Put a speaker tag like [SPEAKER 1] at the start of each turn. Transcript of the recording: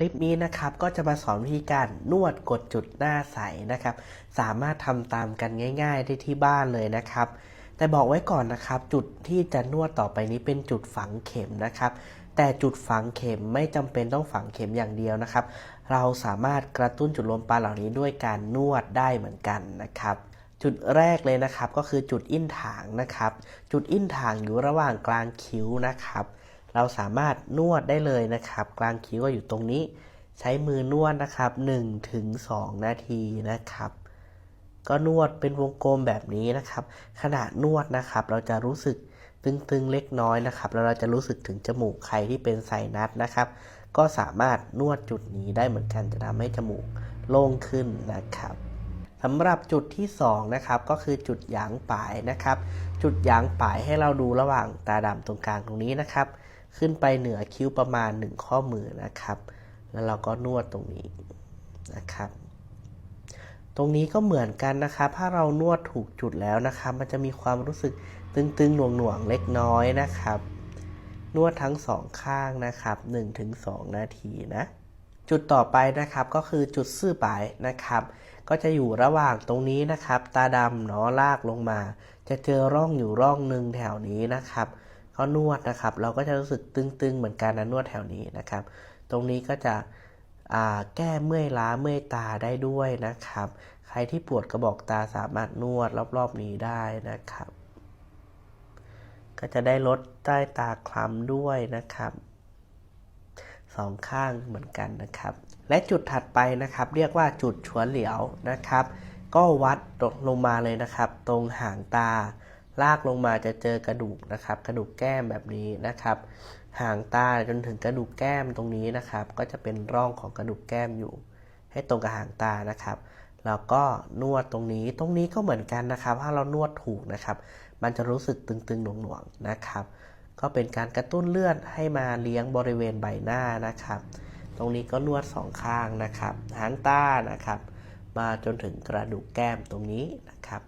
[SPEAKER 1] คลิปนี้นะครับก็จะมาสอนวิธีการนวดกดจุดหน้าใสนะครับ สามารถทำตามกันง่าย ๆ ได้ที่บ้านเลยนะครับ แต่บอกไว้ก่อนนะครับ จุดที่จะนวดต่อไปนี้เป็นจุดฝังเข็มนะครับ แต่จุดฝังเข็มไม่จำเป็นต้องฝังเข็มอย่างเดียวนะครับ เราสามารถกระตุ้นจุดลมปราณเหล่านี้ด้วยการนวดได้เหมือนกันนะครับจุดแรกเลยนะครับก็คือจุดอิ้นถางนะครับ จุดอิ้นถางอยู่ระหว่างกลางคิ้วนะครับ เราสามารถนวดได้เลยนะครับ กลางคิ้วก็อยู่ตรงนี้ ใช้มือนวดนะครับ1ถึง2นาทีนะครับ ก็นวดเป็นวงกลมแบบนี้นะครับ ขณะนวดนะครับ เราจะรู้สึกตึงๆเล็กน้อยนะครับแล้วเราจะรู้สึกถึงจมูกใครที่เป็นไซนัสนะครับ ก็สามารถนวดจุดนี้ได้เหมือนกันจะทำให้จมูกโล่งขึ้นนะครับ สำหรับจุดที่2นะครับก็คือจุดหยางปลายนะครับ จุดหยางปลายให้เราดูระหว่างตาดำตรงกลางตรงนี้นะครับ ขึ้นไปเหนือคิ้วประมาณ 1 ข้อมือนะครับ แล้วเราก็นวดตรงนี้นะครับ ตรงนี้ก็เหมือนกันนะครับ ถ้าเรานวดถูกจุดแล้วนะครับ มันจะมีความรู้สึกตึงๆหน่วงๆเล็กน้อยนะครับ นวดทั้งสองข้างนะครับ 1-2 นาทีนะ จุดต่อไปนะครับก็คือจุดซื่อปลายนะครับ ก็จะอยู่ระหว่างตรงนี้นะครับ ตาดำเนาะลากลงมา จะเจอร่องอยู่ร่องหนึ่งแถวนี้นะครับก็นวดนะครับ เราก็จะรู้สึกตึงๆ เหมือนกันนะนวดแถวนี้นะครับ ตรงนี้ก็จะแก้เมื่อยล้าเมื่อยตาได้ด้วยนะครับ ใครที่ปวดกระบอกตาสามารถนวดรอบๆนี้ได้นะครับ ก็จะได้ลดใต้ตาคล้ำด้วยนะครับ สองข้างเหมือนกันนะครับ และจุดถัดไปนะครับ เรียกว่าจุดฉวนเหลียวนะครับ ก็วัดลงมาเลยนะครับ ตรงหางตา ลากลงมาจะเจอกระดูกนะครับ กระดูกแก้มแบบนี้นะครับ หางตาจนถึงกระดูกแก้มตรงนี้นะครับ ก็จะเป็นร่องของกระดูกแก้มอยู่ ให้ตรงกับหางตานะครับแล้วก็นวดตรงนี้ ตรงนี้ก็เหมือนกันนะครับ ถ้าเรานวดถูกนะครับ มันจะรู้สึกตึงๆหน่วงๆนะครับ ก็เป็นการกระตุ้นเลือดให้มาเลี้ยงบริเวณใบหน้านะครับ ตรงนี้ก็ลวดสองข้างนะครับหางตานะครับ มาจนถึงกระดูกแก้มตรงนี้นะครับ